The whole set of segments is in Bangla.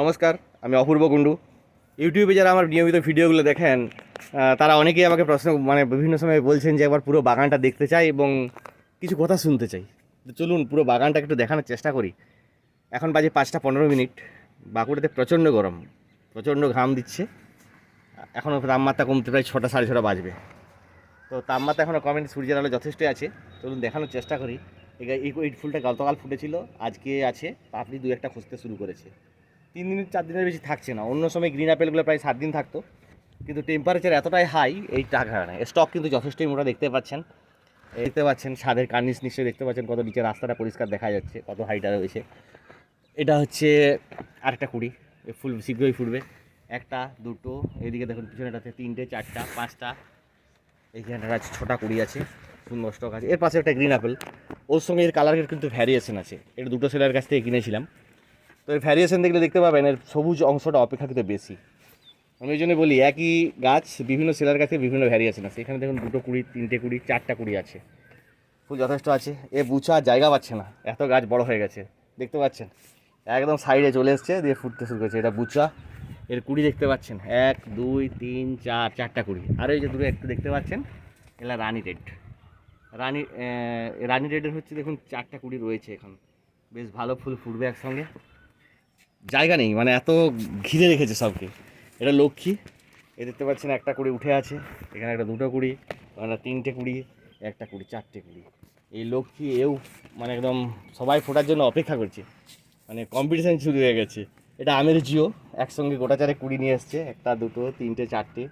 নমস্কার, আমি অপূর্ব কুণ্ডু ইউটিউবে যারা আমার নিয়মিত ভিডিওগুলো দেখেন তারা অনেকেই আমাকে প্রশ্ন মানে বিভিন্ন সময় বলছেন যে একবার পুরো বাগানটা দেখতে চাই এবং কিছু কথা শুনতে চাই। চলুন পুরো বাগানটা একটু দেখানোর চেষ্টা করি। এখন বাজে পাঁচটা পনেরো মিনিট, বাঁকুড়াতে প্রচণ্ড গরম, প্রচণ্ড ঘাম দিচ্ছে। এখনও তাপমাত্রা কমতে প্রায় ছটা, সাড়ে ছটা বাজবে। তো তাপমাত্রা এখনও কমেন্ট সূর্যের আলো যথেষ্টই আছে। চলুন দেখানোর চেষ্টা করি। এই ফুলটা গতকাল ফুটেছিল, আজকে আছে, পাপড়ি দু একটা খুঁজতে শুরু করেছে। তিন দিন চার দিনের বেশি থাকছে না। অন্য সময় গ্রিন অ্যাপেলগুলো প্রায় সাত দিন থাকতো। কিন্তু টেম্পারেচার এতটাই হাই এই টাকা না। স্টক কিন্তু যথেষ্টই মোটা দেখতে পাচ্ছেন। দেখতে পাচ্ছেন ছাদের কার্নিস নিশ্চয়ই দেখতে পাচ্ছেন, কত নিচে রাস্তাটা পরিষ্কার দেখা যাচ্ছে, কত হাইটা রয়েছে এটা হচ্ছে আরেকটা কুড়ি ফুল, শীঘ্রই ফুটবে। একটা, দুটো এইদিকে দেখুন পিছনেটাতে তিনটে, চারটা, পাঁচটা। এইখানটা আছে ছোটা কুড়ি আছে, সুন্দর স্টক আছে। এর পাশে একটা গ্রিন অ্যাপেল ওর সঙ্গে এর কালারের কিন্তু ভ্যারিয়েশন আছে। এটা দুটো সেলের কাছ থেকে কিনেছিলাম। তো এর ভ্যারিয়েশন দেখলে দেখতে পাবেন, এর সবুজ অংশটা অপেক্ষাকৃত বেশি। আমি ওই জন্য বলি, একই গাছ, বিভিন্ন সেলার কাছে বিভিন্ন ভ্যারিয়েশন আছে। এখানে দেখুন দুটো কুড়ি, তিনটে কুড়ি, চারটা কুড়ি আছে। ফুল যথেষ্ট আছে। এ বুচা জায়গা পাচ্ছে না। এত গাছ বড় হয়ে গেছে। দেখতে পাচ্ছেন? একদম সাইডে চলে এসছে, দিয়ে ফুটতে শুরু করেছে। এটা বুচা এর কুড়ি দেখতে পাচ্ছেন? এক, দুই, তিন, চার, চারটা কুড়ি। আর এই যে দুটো একটু দেখতে পাচ্ছেন? এগুলা রানি রেড। রানি রানি রেডের হচ্ছে দেখুন, চারটা কুড়ি রয়েছে এখন। বেশ ভালো ফুল ফুটবে একসঙ্গে। জায়গা নেই মানে এত ঘিরে রেখেছে সবকে। এটা লক্ষ্মী, এ দেখতে পাচ্ছেন একটা কুড়ি উঠে আছে, এখানে একটা দুটো কুড়ি, ওখানে তিনটে কুড়ি, একটা কুড়ি, চারটে কুড়ি। এই লক্ষ্মী এও মানে একদম সবাই ফোটার জন্য অপেক্ষা করছে মানে কম্পিটিশান শুরু হয়ে গেছে। এটা আমের জিও, একসঙ্গে গোটা চারে কুড়ি নিয়ে এসছে, একটা, দুটো, তিনটে, চারটে।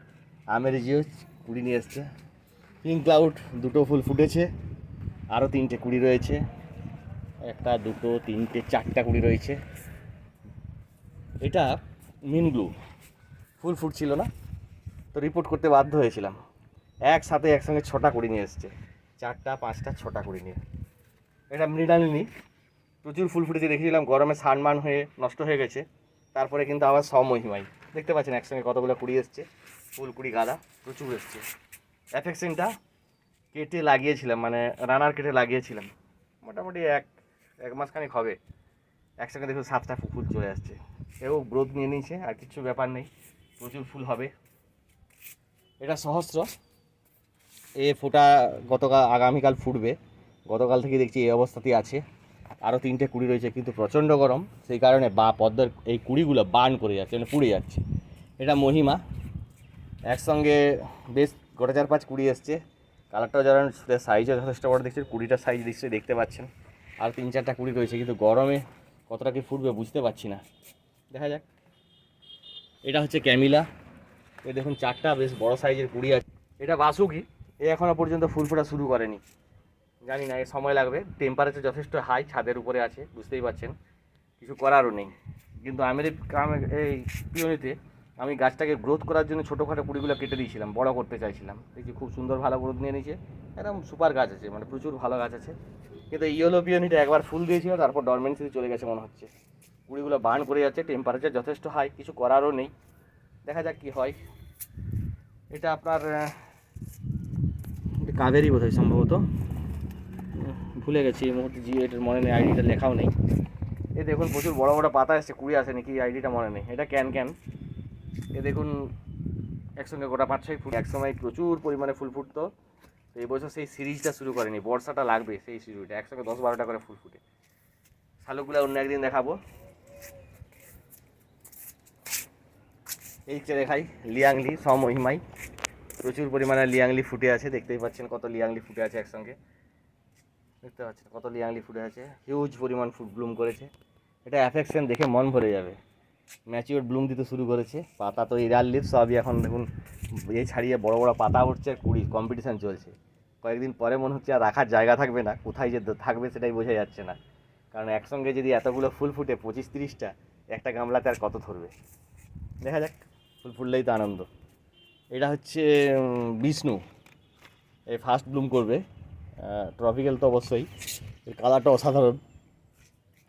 আমের জিও কুড়ি নিয়ে এসছে। পিঙ্ক ক্লাউড দুটো ফুল ফুটেছে, আরও তিনটে কুড়ি রয়েছে, একটা, দুটো, তিনটে, চারটা কুড়ি রয়েছে। এটা মিন ব্লু ফুল ফুটছিল না? তো রিপোর্ট করতে বাধ্য হয়েছিলাম। একসাথে একসঙ্গে ছটা কুড়ি নিয়ে এসছে। চারটা, পাঁচটা, ছটা কুড়ি নিয়ে। এটা মৃণালিনী প্রচুর ফুল ফুটেছে দেখেছিলাম গরমে সানমান হয়ে নষ্ট হয়ে গেছে। তারপরে কিন্তু আবার সমহিমাই দেখতে পাচ্ছেন একসঙ্গে কতগুলো কুড়ি এসছে। ফুল কুড়ি গাদা, প্রচুর এসছে। অ্যাফেকশনটা কেটে লাগিয়েছিলাম মানে রানার কেটে লাগিয়েছিলাম। মোটামুটি এক এক মাসখানেক হবে। একসঙ্গে দেখুন সাতটা ফুল চলে আসছে। এও গ্রোথ নিয়ে নিয়েছে, আর কিছু ব্যাপার নেই, প্রচুর ফুল হবে। এটা সহস্র। এ ফোটা গতকাল, আগামীকাল ফুটবে। গতকাল থেকে দেখছি এই অবস্থাতেই আছে। আরও তিনটে কুড়ি রয়েছে, কিন্তু প্রচণ্ড গরম। সেই কারণে বা পদ্মার এই কুড়িগুলো বার্ন করে যাচ্ছে মানে পুড়ে যাচ্ছে। এটা মহিমা। একসঙ্গে বেশ গোটা চার পাঁচ কুড়ি এসছে। কালারটাও যেমন সাইজও যথেষ্ট বড় দেখছেন কুড়িটার সাইজ দিচ্ছে দেখতে পাচ্ছেন। আর তিন চারটা কুড়ি রয়েছে, কিন্তু গরমে কতটা কি ফুটবে বুঝতে পারছি না। দেখা যাক। এটা হচ্ছে ক্যামিলা। এ দেখুন, চারটা বেশ বড় সাইজের কুড়ি আছে। এটা বাসুকি। এ এখনও পর্যন্ত ফুল ফোটা শুরু করেনি। জানি না এ সময় লাগবে। টেম্পারেচার যথেষ্ট হাই ছাদের উপরে আছে, বুঝতেই পারছেন। কিছু করারও নেই। কিন্তু আমেরিকা এই পিওনিতে আমি গাছটাকে গ্রোথ করার জন্য ছোটোখাটো কুড়িগুলো কেটে দিয়েছিলাম, বড় করতে চাইছিলাম। দেখছি খুব সুন্দর ভালো গ্রোথ নিয়ে নিয়েছে। একদম সুপার গাছ আছে মানে প্রচুর ভালো গাছ আছে। কিন্তু ইয়েলো পিওনিটা একবার ফুল দিয়েছিল, তারপর ডরমেন্সিতে চলে গেছে মনে হচ্ছে। কুড়িগুলো বার্ন করে যাচ্ছে টেম্পারেচার যথেষ্ট হাই কিছু করারও নেই। দেখা যাক কি হয়। এটা আপনার কাবেরি বোধ হয় সম্ভবত। ভুলে গেছি, এই মুহূর্তে জিও এটার মনে নেই আইডিটা লেখাও নেই। এ দেখুন, প্রচুর বড় বড় পাতা এসছে, কুড়ি আসেনি কি আইডিটা মনে নেই। এটা ক্যান ক্যান। এ দেখুন, একসঙ্গে গোটা পাঁচ ছয় ফুট একসময় প্রচুর পরিমাণে ফুল ফুটতো। তো এই বছর সেই সিরিজটা শুরু করেনি, বর্ষাটা লাগবে সেই সিরিজটা। একসঙ্গে দশ বারোটা করে ফুল ফুটে। শালুকগুলো অন্য একদিন দেখাবো। এই দেখাই লিয়াংলি, সমহিমাই। প্রচুর পরিমাণে লিয়াংলি ফুটে আছে, দেখতেই পাচ্ছেন কত লিয়াংলি ফুটে আছে একসঙ্গে। দেখতে পাচ্ছেন কত লিয়াংলি ফুটে আছে হিউজ পরিমাণ ফুট ব্লুম করেছে। এটা অ্যাফেকশন দেখে মন ভরে যাবে। ম্যাচিওর ব্লুম দিতে শুরু করেছে, পাতা তো ইরাল লিপ সবই এখন দেখুন এই ছাড়িয়ে বড় বড় পাতা উঠছে আর কুড়ি কম্পিটিশান চলছে। কয়েকদিন পরে মনে হচ্ছে আর রাখার জায়গা থাকবে না, কোথায় যে থাকবে সেটাই বোঝা যাচ্ছে না। কারণ একসঙ্গে যদি এতগুলো ফুল ফুটে, পঁচিশ তিরিশটা, একটা গামলাতে আর কত ধরবে? দেখা যাক। ফুল ফুটলেই তো আনন্দ। এটা হচ্ছে বিষ্ণু। এই ফার্স্ট ব্লুম করবে। ট্রপিক্যাল তো অবশ্যই। এর কালারটা অসাধারণ।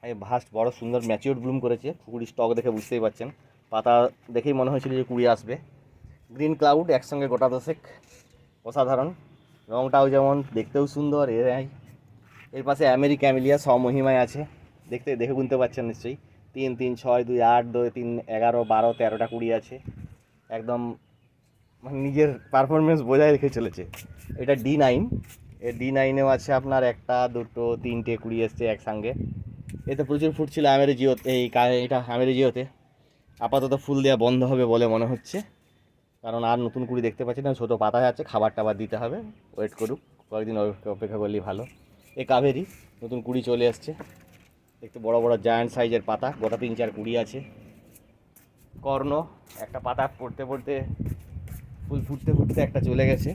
এই ফার্স্ট বড় সুন্দর ম্যাচিওর ব্লুম করেছে। কুড়ি স্টক দেখে বুঝতেই পারছেন। পাতা দেখেই মনে হয়েছিল যে কুড়ি আসবে। গ্রিন ক্লাউড একসঙ্গে গোটা দশেক। অসাধারণ। রঙটাও যেমন দেখতেও সুন্দর এর এর পাশে আমেরিকা অ্যামিলিয়া স্বমহিমায় আছে। দেখতে, দেখে বুঝতে পারছেন নিশ্চয়ই। তিন তিন, ছয়, দুই, আট দুই তিন, এগারো, বারো, তেরোটা কুড়ি আছে। একদম মানে নিজের পারফরমেন্স বজায় রেখে চলেছে। এটা ডি নাইন এ ডি নাইনেও আছে আপনার একটা, দুটো, তিনটে, কুড়ি এসছে একসঙ্গে। এতে প্রচুর ফুট ছিল আমের জিও এই এটা আমের জিওতে। আপাতত ফুল দেওয়া বন্ধ হবে বলে মনে হচ্ছে। কারণ আর নতুন কুড়ি দেখতে পাচ্ছি না, ছোটো পাতা আছে খাবার টাবার দিতে হবে। ওয়েট করুক, কয়েকদিন অপেক্ষা- করলেই ভালো। এ কাভেরি নতুন কুড়ি চলে এসছে একটু বড় বড় জায়ান্ট সাইজের পাতা, গোটা তিন চার কুড়ি আছে। কর্ণ, একটা পাতা পড়তে পড়তে, ফুল ফুটতে ফুটতে একটা চলে গেছে।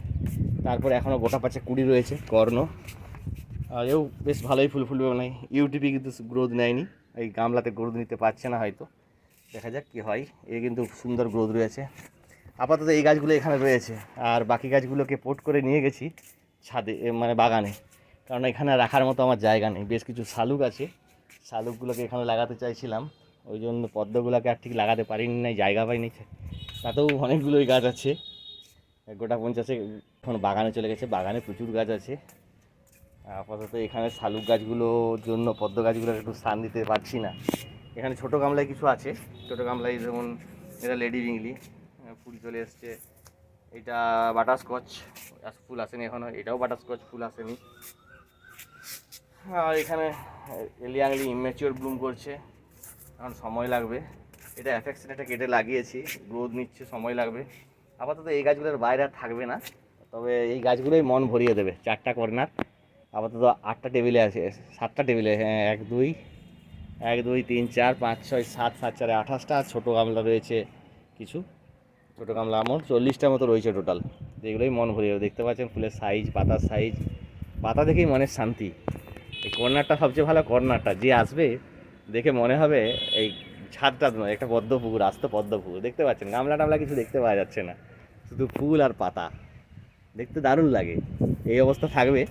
তারপর এখনও গোটা পাঁচে কুড়ি রয়েছে কর্ণ। আর এও বেশ ভালোই ফুল ফুলবে মানে ইউটিউবে কিন্তু গ্রোথ নেয়নি। এই গামলাতে গ্রোথ নিতে পারছে না হয়তো। দেখা যাক কী হয়। এ কিন্তু সুন্দর গ্রোথ রয়েছে। আপাতত এই গাছগুলো এখানে রয়েছে। আর বাকি গাছগুলোকে পোট করে নিয়ে গেছি ছাদে মানে বাগানে। কারণ এখানে রাখার মতো আমার জায়গা নেই। বেশ কিছু শালুক আছে। শালুকগুলোকে এখানে লাগাতে চাইছিলাম। ওই জন্য পদ্মগুলোকে আর ঠিক লাগাতে পারিনি, নাই জায়গা পাইনি। তাতেও অনেকগুলোই গাছ আছে। গোটা পঞ্চাশে এখন বাগানে চলে গেছে। বাগানে প্রচুর গাছ আছে। আপাতত এখানে শালুক গাছগুলোর জন্য পদ্ম গাছগুলোর একটু স্থান দিতে পারছি না। এখানে ছোটো গামলায় কিছু আছে। ছোটো গামলায় যেমন এটা লেডি রিংলি ফুল চলে এসছে। এটা বাটারস্কচ, ফুল আসেনি এখনও এটাও বাটারস্কচ, ফুল আসেনি। আর এখানে এলিয়াংলি ইমেচিওর ব্লুম করছে। এখন সময় লাগবে। এটা অ্যাফেকশন এটা কেটে লাগিয়েছি। গ্রোথ নিচ্ছে, সময় লাগবে। আপাতত এই গাছগুলোর বাইরে আর থাকবে না। তবে এই গাছগুলোই মন ভরিয়ে দেবে, চারটা কর্নার। আপাতত আটটা টেবিলে আছে, সাতটা টেবিলে হ্যাঁ এক, দুই এক, দুই, তিন, চার, পাঁচ, ছয়, সাত সাত, চারে আঠাশটা, ছোটো গামলা রয়েছে কিছু। ছোটো গামলা আমার চল্লিশটার মতো রয়েছে টোটাল যেগুলোই মন ভরিয়ে দেবে। দেখতে পাচ্ছেন ফুলের সাইজ পাতার সাইজ পাতা দেখেই মনের শান্তি। এই কর্নারটা সবচেয়ে ভালো কর্নারটা যে আসবে দেখে মনে হবে এই ছাদটা নয়, একটা পদ্ম পুকুর, আসতো পদ্ম পুকুর। দেখতে পাচ্ছেন, গামলা টামলা কিছু দেখতে পাওয়া যাচ্ছে না, শুধু ফুল আর পাতা। দেখতে দারুণ লাগে, এই অবস্থা থাকবে,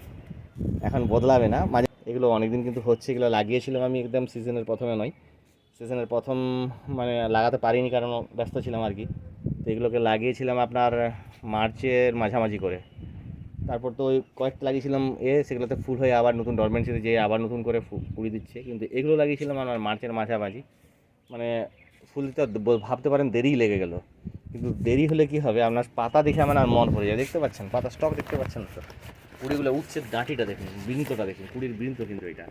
এখন বদলাবে না। মাঝে এগুলো অনেকদিন কিন্তু হচ্ছে, এগুলো লাগিয়েছিলাম আমি একদম সিজনের প্রথমে নয়। সিজনের প্রথম মানে লাগাতে পারিনি, কারণ ব্যস্ত ছিলাম আর কি। তো এগুলোকে লাগিয়েছিলাম আপনার মার্চের মাঝামাঝি করে। তারপর তো ওই কয়েকটা লাগিয়েছিলাম এ, সেগুলোতে ফুল হয়ে আবার নতুন ডরমেন্সিতে যেয়ে আবার নতুন করে কুড়ি দিচ্ছে। কিন্তু এগুলো লাগিয়েছিলাম আমার মার্চের মাঝামাঝি। মানে ফুল দিতে ভাবতে পারেন দেরিই লেগে গেল। কিন্তু দেরি হলে কি হবে? আপনার পাতা দেখে আমার আর মন ভরে যায়। দেখতে পাচ্ছেন? পাতা স্টক দেখতে পাচ্ছেন তো? কুড়িগুলো উঠছে ডাঁটিটা দেখুন, বৃন্তটা দেখুন, কুড়ির বৃন্ত কিন্তু এটা।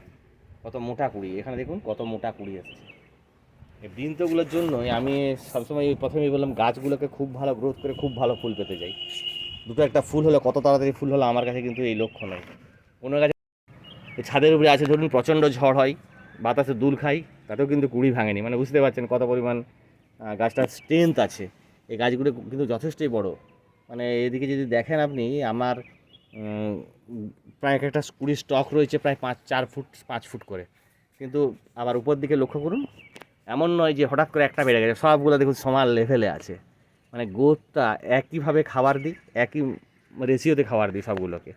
কত মোটা কুড়ি। এখানে দেখুন কত মোটা কুড়ি আসছে এই বৃন্তগুলোর জন্যই আমি সবসময় প্রথমেই বললাম গাছগুলোকে খুব ভালো গ্রোথ করে খুব ভালো ফুল পেতে যাই। দুটো একটা ফুল হলে, কত তাড়াতাড়ি ফুল হলো আমার কাছে কিন্তু এই লক্ষ্য নয়। গাছে এই ছাদের উপরে আছে, ধরুন প্রচণ্ড ঝড় হয়, বাতাসে দুল খাই, তাতেও কিন্তু কুড়ি ভাঙেনি। মানে বুঝতে পারছেন কত পরিমাণ গাছটার স্ট্রেংথ আছে। এই গাছগুলো কিন্তু যথেষ্টই বড়। মানে এদিকে যদি দেখেন আপনি, আমার প্রায় একটা কুড়ি স্টক রয়েছে প্রায় পাঁচ, চার ফুট, পাঁচ ফুট করে। কিন্তু আবার উপর দিকে লক্ষ্য করুন, এমন নয় যে হঠাৎ করে একটা বেড়ে গেছে, সবগুলো দেখুন সমান লেভেলে আছে। মানে গোটটা একইভাবে খাবার দিই, একই রেশিওতে খাবার দিই সবগুলোকে।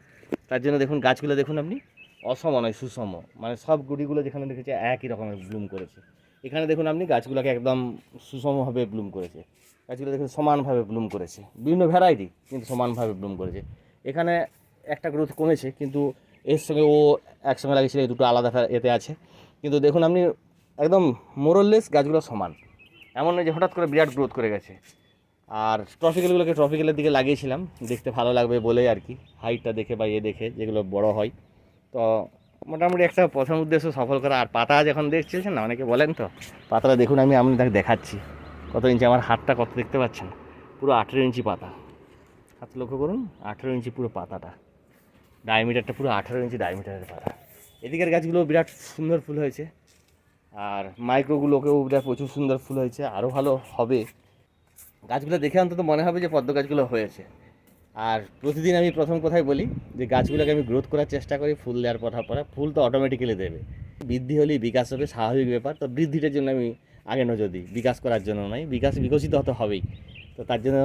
তার জন্য দেখুন, গাছগুলো দেখুন আপনি, অসম নয়, সুষম। মানে সব গুড়িগুলো যেখানে দেখেছে একই রকমের ব্লুম করেছে। এখানে দেখুন আপনি, গাছগুলোকে একদম সুষমভাবে ব্লুম করেছে। গাছগুলো দেখুন, সমানভাবে ব্লুম করেছে। বিভিন্ন ভ্যারাইটি কিন্তু সমানভাবে ব্লুম করেছে। এখানে একটা গ্রোথ কমেছে, কিন্তু এর সঙ্গে ও একসঙ্গে লাগিয়েছিল, এই দুটো আলাদা এতে আছে। কিন্তু দেখুন আপনি, একদম মোরললেস গাছগুলো সমান। এমন নয় যে হঠাৎ করে বিরাট গ্রোথ করে গেছে। আর ট্রফিক্যালগুলোকে ট্রফিক্যালের দিকে লাগিয়েছিলাম, দেখতে ভালো লাগবে বলেই আর কি। হাইটটা দেখে বা ইয়ে দেখে যেগুলো বড় হয়। তো মোটামুটি একটা প্রথম উদ্দেশ্য সফল করা। আর পাতা যখন দেখছেন না, অনেকে বলেন তো, পাতাটা দেখুন, আমি আমি তাকে দেখাচ্ছি। কত ইঞ্চি? আমার হাতটা কত দেখতে পাচ্ছেন? পুরো আঠেরো ইঞ্চি পাতা। হাত লক্ষ্য করুন, আঠেরো ইঞ্চি পুরো পাতাটা। ডায়ামিটারটা পুরো আঠেরো ইঞ্চি ডায়ামিটারের পাতা। এদিকের গাছগুলো বিরাট সুন্দর ফুল হয়েছে। আর মাইক্রোগুলোকেও বিরাট প্রচুর সুন্দর ফুল হয়েছে। আরও ভালো হবে। গাছগুলো দেখে অন্তত মনে হবে যে পদ্ম গাছগুলো হয়েছে। আর প্রতিদিন আমি প্রথম কথাই বলি যে গাছগুলোকে আমি গ্রোথ করার চেষ্টা করি, ফুল দেওয়ার পর পরে, ফুল তো অটোমেটিক্যালি দেবে। বৃদ্ধি হলেই বিকাশ হবে, স্বাভাবিক ব্যাপার। তো বৃদ্ধিটার জন্য আমি আগে নজর দিই, বিকাশ করার জন্য নয়, বিকাশ বিকশিত হতে হবেই। তো তার জন্য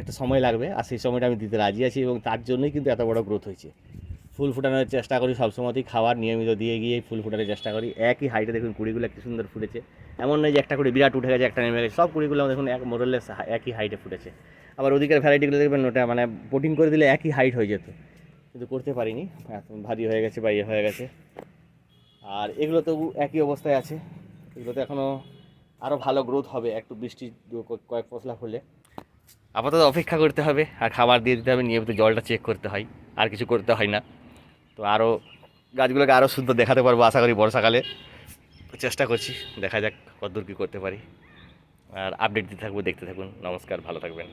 একটা সময় লাগবে, আর সেই সময়টা আমি দিতে রাজি আছি এবং তার জন্যই কিন্তু এত বড় গ্রোথ হয়েছে। ফুল ফোটানোর চেষ্টা করি সবসময়তেই খাবার নিয়মিত দিয়ে গিয়ে ফুল ফোটানোর চেষ্টা করি। একই হাইটে দেখুন, কুড়িগুলো একটি সুন্দর ফুটেছে। এমন নয় যে একটা করে বিরাট উঠে গেছে, একটা নেমে গেছে। সব কুড়িগুলো দেখুন এক মোডলেস একই হাইটে ফুটেছে। আবার ওদিকের ভ্যারাইটিগুলো দেখবেন, ওটা মানে বোটিং করে দিলে একই হাইট হয়ে যেত। কিন্তু করতে পারিনি। ভারী হয়ে গেছে বা ইয়ে হয়ে গেছে। আর এগুলো তো একই অবস্থায় আছে। এগুলোতে এখনও আরও ভালো গ্রোথ হবে। একটু বৃষ্টি কয়েক পশলা হলে। আপাতত অপেক্ষা করতে হবে। আর খাবার দিয়ে দিতে হবে। নিয়মিত জলটা চেক করতে হয়। আর কিছু করতে হয় না। তো আরও গাছগুলোকে আরও সুন্দর দেখাতে পারব, আশা করি বর্ষাকালে। চেষ্টা করছি, দেখা যাক কতদূর কী করতে পারি। আর আপডেট দিতে থাকব, দেখতে থাকুন। নমস্কার, ভালো থাকবেন।